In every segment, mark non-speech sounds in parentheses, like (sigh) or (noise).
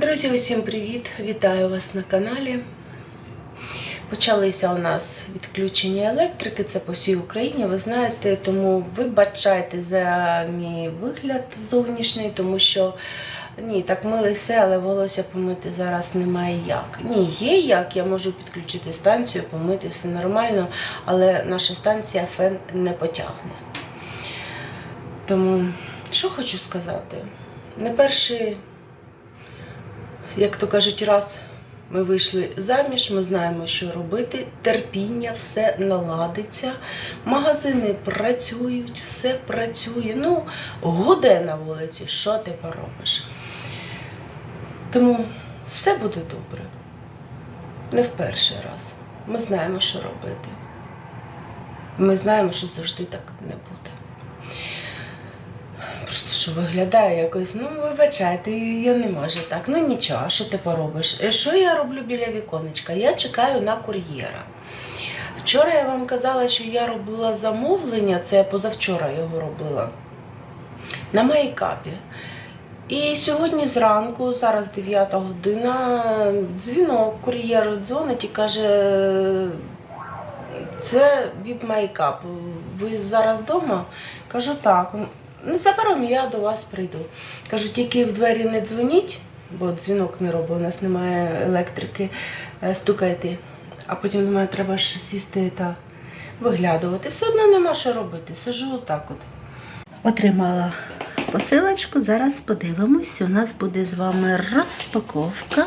Друзі, усім привіт! Вітаю вас на каналі. Почалися у нас відключення електрики, це по всій Україні, ви знаєте, тому вибачайте за мій вигляд зовнішній, тому що ні, так все, але волосся помити зараз немає як. Ні, є як, я можу підключити станцію, помити все нормально, але наша станція фен не потягне. Тому, що хочу сказати, не перший як то кажуть, раз ми вийшли заміж, ми знаємо, що робити. Терпіння, все наладиться. Магазини працюють, все працює. Ну, гуде на вулиці, що ти поробиш? Тому все буде добре. Не в перший раз. Ми знаємо, що робити. Ми знаємо, що завжди так не буде. Просто що виглядає якось, ну вибачайте, я не можу так. Ну нічого, що ти поробиш? Е, Що я роблю біля віконечка? Я чекаю на кур'єра. Вчора я вам казала, що я робила замовлення, це я позавчора його робила на майкапі. І сьогодні зранку, зараз 9 година, дзвінок, кур'єр дзвонить і каже, це від майкапу. Ви зараз вдома? Кажу, так. Незабаром я до вас прийду. Кажу, тільки в двері не дзвоніть, бо дзвінок не робить, у нас немає електрики, е, стукайте. А потім думаю, треба ж сісти та виглядувати. Все одно нема що робити. Сижу отак от. Отримала посилочку. Зараз подивимось. У нас буде з вами розпаковка.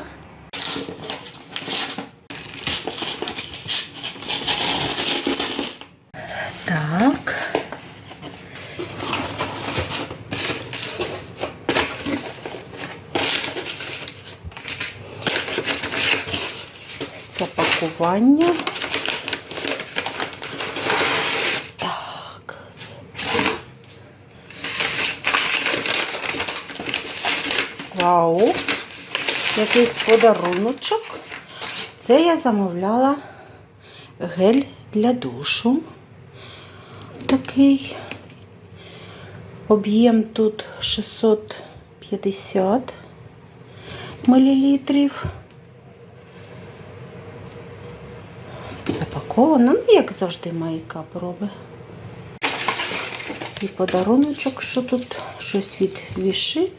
Так. Це пакування. Так. Вау! Якийсь подаруночок. Це я замовляла гель для душу. Такий. Об'єм тут 650 мілілітрів. Запаковано, ну як завжди майкап робить. І подаруночок, що тут щось від віши.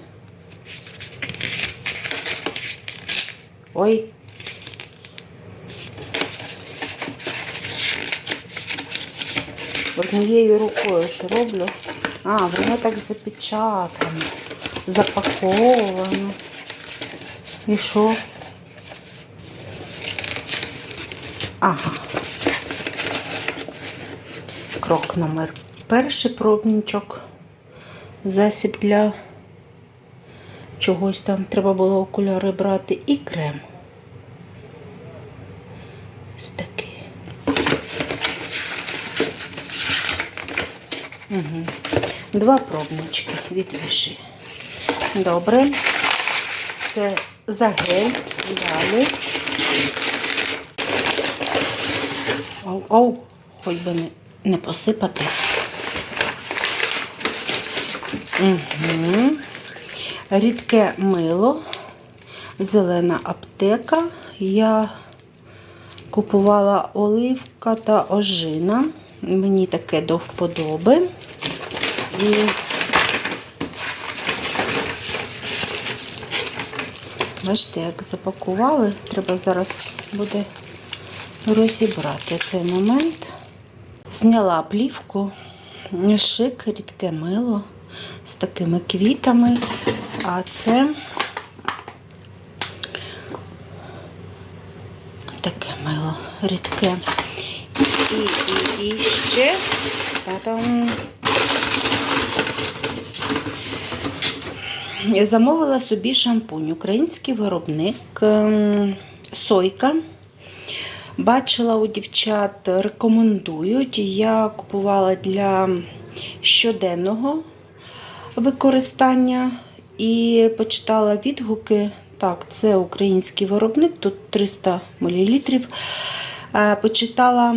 Ой. Однією рукою що роблю. А, воно так запечатано, запаковано. І що? Ага. Крок номер перший пробничок. Засіб для чогось там треба було окуляри брати і крем. Ось такий. Угу. Два пробнички від віші. Добре. Це за гель. Далі. Оу, хоч би не, не посипати. Угу. Рідке мило, зелена аптека. Я купувала оливка та ожина. Мені таке до вподоби. І бачите, як запакували, треба зараз буде розібрати цей момент. Зняла плівку, шик, рідке мило з такими квітами. А це таке мило рідке. І, і, і ще та-дам. Замовила собі шампунь. Український виробник ем, Сойка. Бачила у дівчат, рекомендують. Я купувала для щоденного використання і почитала відгуки. Так, це український виробник, тут 300 мл. Почитала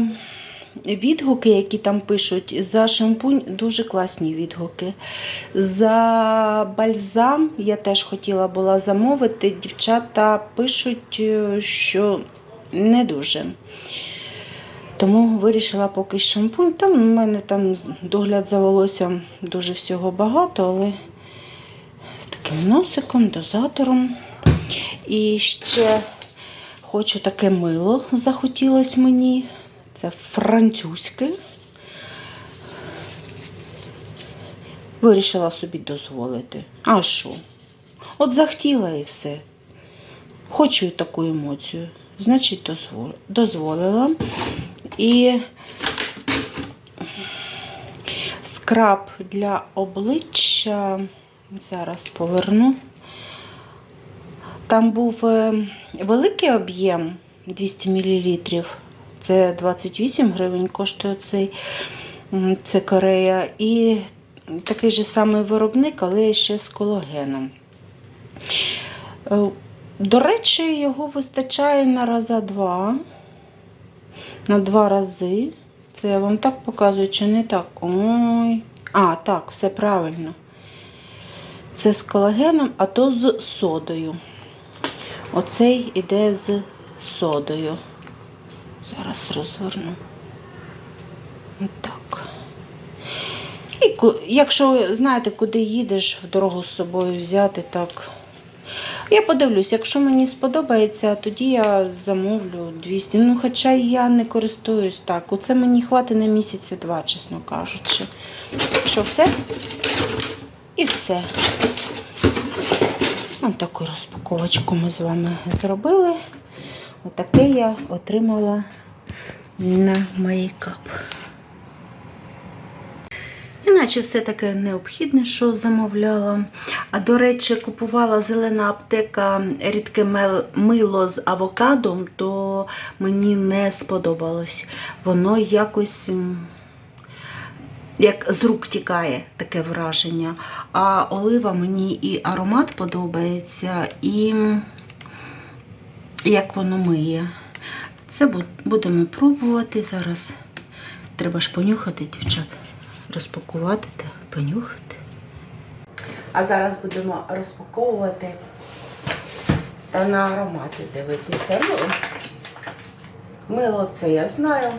відгуки, які там пишуть, за шампунь дуже класні відгуки. За бальзам я теж хотіла була замовити. Дівчата пишуть, е, що не дуже. Тому вирішила поки шампунь. Там у мене там догляд за волоссям дуже всього багато, але з таким носиком, дозатором. І ще хочу таке мило захотілось мені. Це французьке. Вирішила собі дозволити. А що? От захотіла і все. Хочу таку емоцію. Значить, дозволила. І скраб для обличчя. Зараз поверну. Там був е, великий об'єм 200 мл. Це 28 гривень коштує цей. Це Корея. І такий же самий виробник, але ще з колагеном. До речі, його вистачає на раза два. На два рази. Це я вам так показую, чи не так? Ой. А, так, все правильно. Це з колагеном, а то з содою. Оцей іде з содою. Зараз розверну. Так. І якщо знаєте, куди їдеш, в дорогу з собою взяти, так. Я подивлюсь, якщо мені сподобається, тоді я замовлю 200. Ну, хоча я не користуюсь так. Оце мені хватить на місяці два, чесно кажучи. Що, все? І все. Ось таку розпаковочку ми з вами зробили. Отаке я отримала на мейкап. Іначе все таке необхідне, що замовляла. А до речі, купувала зелена аптека рідке мило з авокадом, то мені не сподобалось. Воно якось. Як з рук тікає таке враження. А олива мені і аромат подобається, і як воно миє. Це будемо пробувати зараз. Треба ж понюхати, дівчат. Розпакувати та понюхати. А зараз будемо розпаковувати та на аромати дивитися. Ну, мило це я знаю.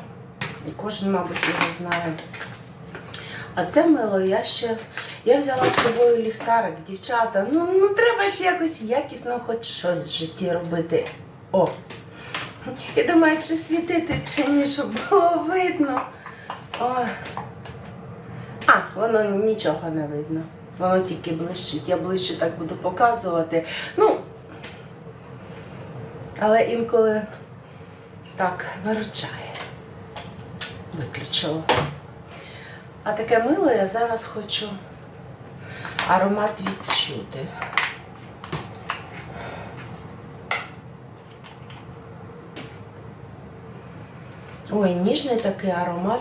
Кожен, мабуть, його знає. А це мило я ще. Я взяла з собою ліхтарик, дівчата. Ну, ну треба ж якось якісно хоч щось в житті робити. О! І думаю, чи світити, чи ні, щоб було видно. Ой. А, воно нічого не видно. Воно тільки блищить. Я ближче так буду показувати. Ну, але інколи так виручає. Виключила. А таке мило я зараз хочу аромат відчути. Ой, ніжний такий аромат.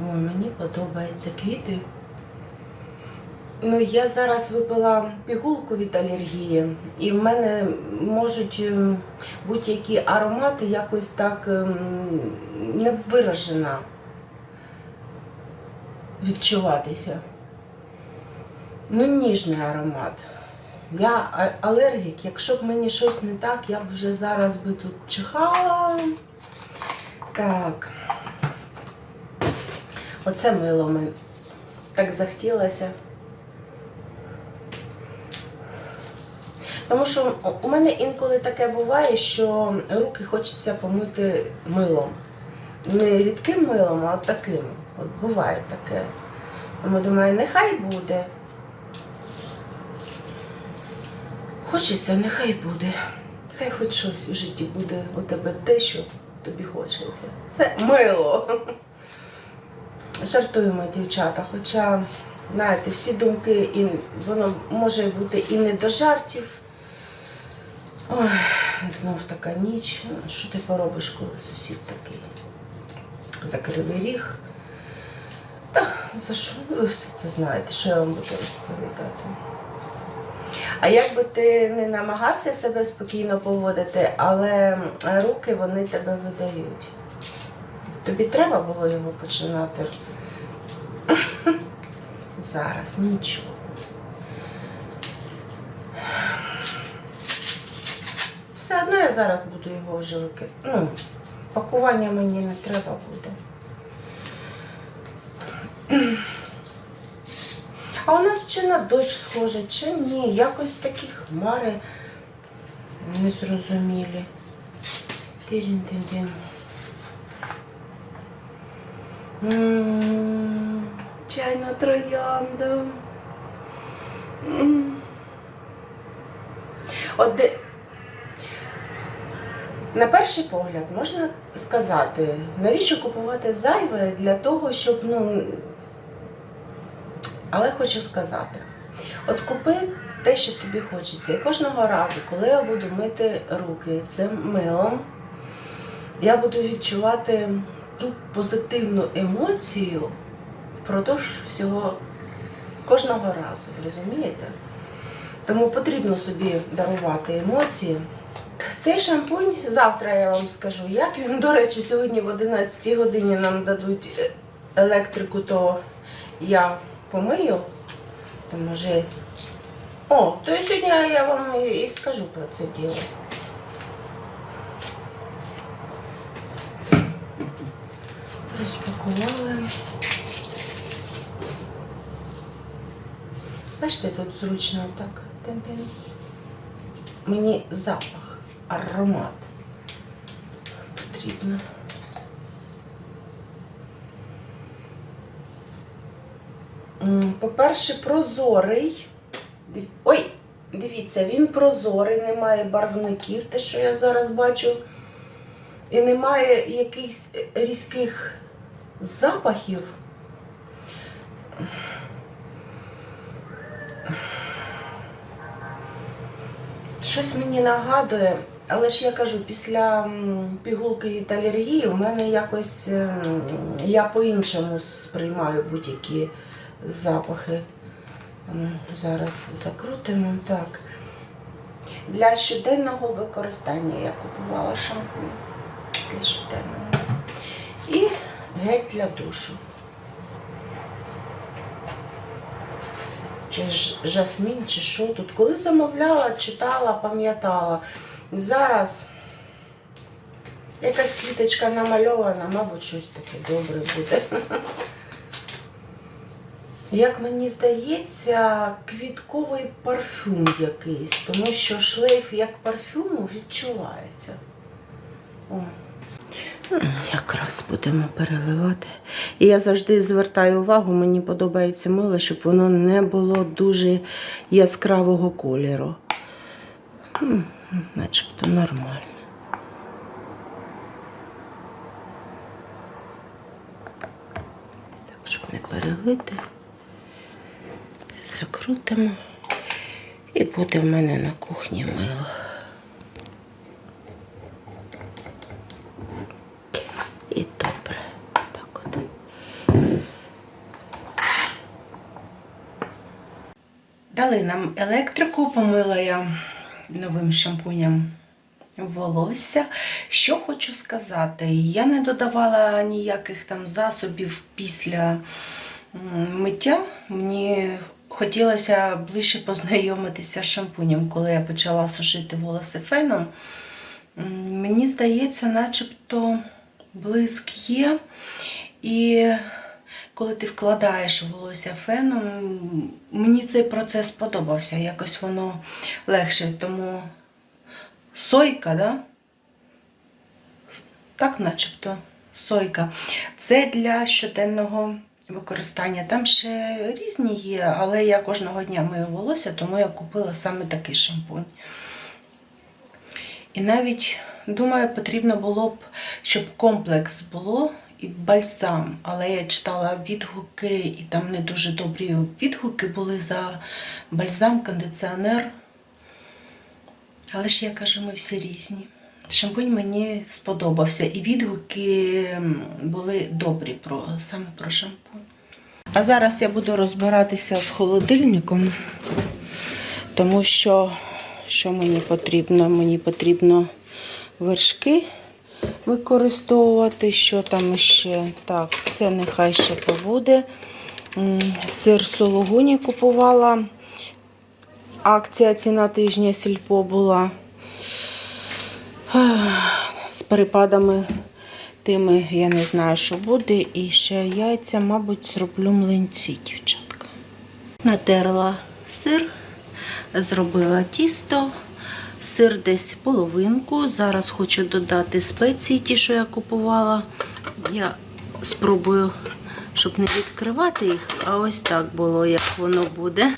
Ой, мені подобаються квіти. Ну, я зараз випила пігулку від алергії, і в мене можуть ем, будь-які аромати якось так ем, не виражено відчуватися. Ну, ніжний аромат. Я алергік, якщо б мені щось не так, я б вже зараз би тут чихала. Так. Оце мило мені так захотілося. Тому що у мене інколи таке буває, що руки хочеться помити милом. Не рідким милом, а таким. От буває таке. Тому думаю, нехай буде. Хочеться, нехай буде. Хай хоч щось в житті буде у тебе те, що тобі хочеться. Це мило. Жартуємо, дівчата. Хоча, знаєте, всі думки, і воно може бути і не до жартів. Ой, знов така ніч. Що ти поробиш, коли сусід такий? За кривий ріг. Та, за що? Ви все це знаєте, що я вам буду розповідати. А як би ти не намагався себе спокійно поводити, але руки вони тебе видають. Тобі треба було його починати. (laughs) Зараз нічого. Все одно я зараз буду його вже викидати. Ну, пакування мені не треба буде. А у нас чи на дощ схоже, чи ні. Якось такі хмари незрозумілі. Тирін-тин-тин. Чайна троянда. От. На перший погляд можна сказати, навіщо купувати зайве для того, щоб, ну. Але хочу сказати: от купи те, що тобі хочеться. І кожного разу, коли я буду мити руки цим милом, я буду відчувати ту позитивну емоцію впродовж всього кожного разу, розумієте? Тому потрібно собі дарувати емоції. Цей шампунь завтра я вам скажу, як він. До речі, сьогодні в 11 годині нам дадуть е, електрику, то я помию. То може. О, то сьогодні я вам і скажу про це діло. Розпакували. Бачите, тут зручно так. Мені запах, аромат потрібно. По-перше, прозорий. Ой, дивіться, він прозорий, немає барвників, те, що я зараз бачу. І немає якихось різких запахів. Щось мені нагадує, але ж я кажу, після пігулки від алергії в мене якось ем, я по-іншому сприймаю будь-які запахи. Зараз закрутимо так. Для щоденного використання я купувала шампунь для щоденного. І для душу. Чи жасмін, чи що тут. Коли замовляла, читала, пам'ятала. Зараз якась квіточка намальована, мабуть, щось таке добре буде. (laughs) Як мені здається, квітковий парфюм якийсь, тому що шлейф як парфюму відчувається. О. Якраз будемо переливати. І я завжди звертаю увагу, мені подобається мило, щоб воно не було дуже яскравого кольору. Начебто нормально. Щоб не перелити. Закрутимо. І буде в мене на кухні мило. І добре. Так от. Дали нам електрику, помила я новим шампунем волосся. Що хочу сказати, я не додавала ніяких там засобів після миття. Мені хотілося ближче познайомитися з шампунем, коли я почала сушити волоси феном. Мені здається, начебто блиск є. І коли ти вкладаєш волосся феном, мені цей процес сподобався. Якось воно легше. Тому сойка, да? так начебто сойка. Це для щоденного використання. Там ще різні є, але я кожного дня мию волосся, тому я купила саме такий шампунь. І навіть, думаю, потрібно було б, щоб комплекс було і бальзам. Але я читала відгуки, і там не дуже добрі відгуки були за бальзам, кондиціонер. Але ж я кажу, ми всі різні. Шампунь мені сподобався, і відгуки були добрі про, саме про шампунь. А зараз я буду розбиратися з холодильником, Тому що, що мені потрібно? Мені потрібно вершки використовувати. Що там ще? Так, це нехай ще побуде. Сир сологуні купувала. Акція ціна тижня сільпо була. З перепадами тими я не знаю, що буде. І ще яйця, мабуть, зроблю млинці, дівчатка. Натерла сир, зробила тісто, сир десь половинку. Зараз хочу додати спеції, ті, що я купувала. Я спробую, щоб не відкривати їх, а ось так було, як воно буде.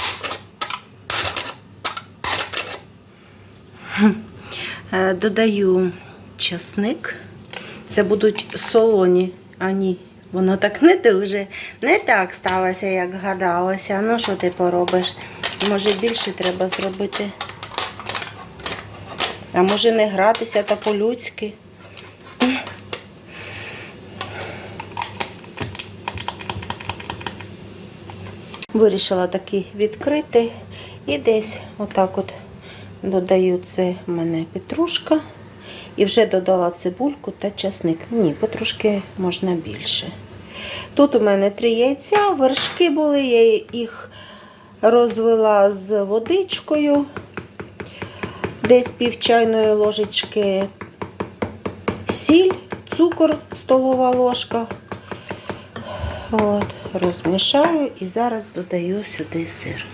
Е, Додаю часник. Це будуть солоні. А ні, воно так не дуже. Не так сталося, як гадалося. Ну, що ти поробиш? Може більше треба зробити. А може не гратися та по-людськи. Вирішила таки відкрити і десь отак от додаю це в мене петрушка. І вже додала цибульку та часник. Ні, петрушки можна більше. Тут у мене три яйця, вершки були, я їх розвела з водичкою, десь пів чайної ложечки сіль, цукор, столова ложка. От, розмішаю і зараз додаю сюди сир.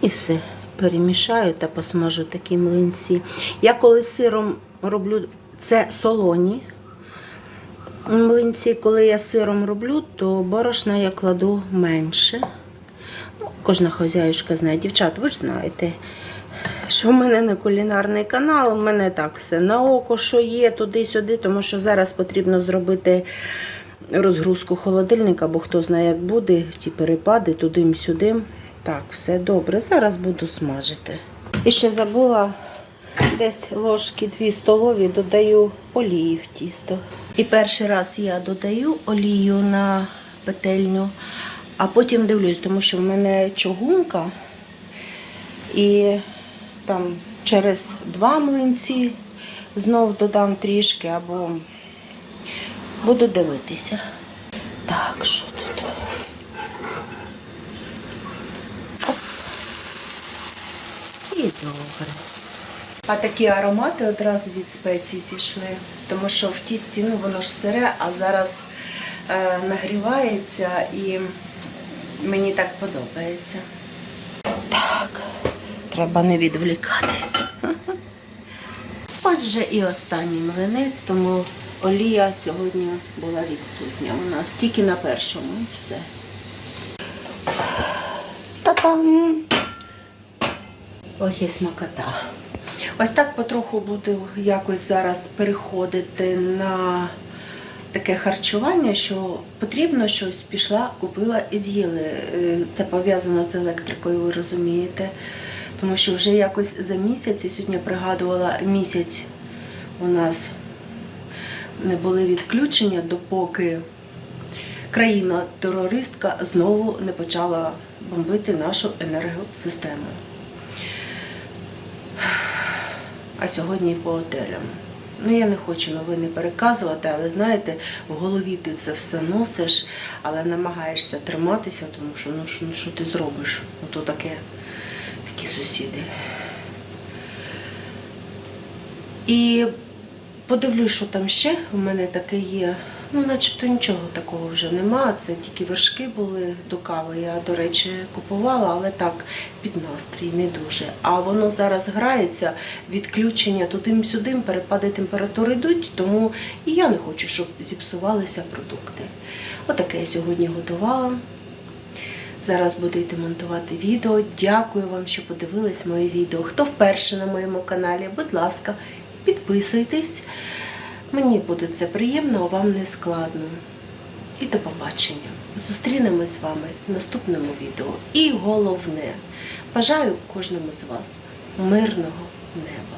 І все. Перемішаю та посмажу такі млинці. Я коли сиром роблю це солоні млинці, коли я сиром роблю, то борошна я кладу менше. Ну, кожна хазяюшка знає. Дівчат, ви ж знаєте, що в мене не кулінарний канал, у мене так все на око, що є, туди-сюди, тому що зараз потрібно зробити розгрузку холодильника, бо хто знає, як буде, ті перепади туди-сюди. Так, все добре. Зараз буду смажити. І ще забула десь ложки дві столові додаю олії в тісто. І перший раз я додаю олію на петельню, а потім дивлюсь, тому що в мене чугунка. І там через два млинці знов додам трішки або буду дивитися. Так, що тут? І добре. А такі аромати одразу від спецій пішли, тому що в тісті ну, воно ж сире, а зараз е, нагрівається і мені так подобається. Треба не відвлікатися. Ось вже і останній млинець, тому олія сьогодні була відсутня у нас тільки на першому і все. Та-там! Ох, і смакота. Ось так потроху буду якось зараз переходити на таке харчування, що потрібно щось, пішла, купила і з'їли. Е, Це пов'язано з електрикою, ви розумієте. Тому що вже якось за місяць, і сьогодні пригадувала місяць у нас не були відключення, допоки країна-терористка знову не почала бомбити нашу енергосистему. А сьогодні по готелям. Ну, я не хочу новини переказувати, але знаєте, в голові ти це все носиш, але намагаєшся триматися, тому що ну що, ну, ти зробиш? Ото таке, сусіди. І подивлюсь, що там ще у мене таке є. Ну, начебто нічого такого вже нема. Це тільки вершки були до кави. Я, до речі, купувала, але так, під настрій не дуже. А воно зараз грається, відключення туди-сюди, перепади температури йдуть, тому і я не хочу, щоб зіпсувалися продукти. Отаке я сьогодні готувала. Зараз буду йти монтувати відео. Дякую вам, що подивились моє відео. Хто вперше на моєму каналі, будь ласка, підписуйтесь. Мені буде це приємно, а вам не складно. І до побачення. Зустрінемось з вами в наступному відео. І головне, бажаю кожному з вас мирного неба.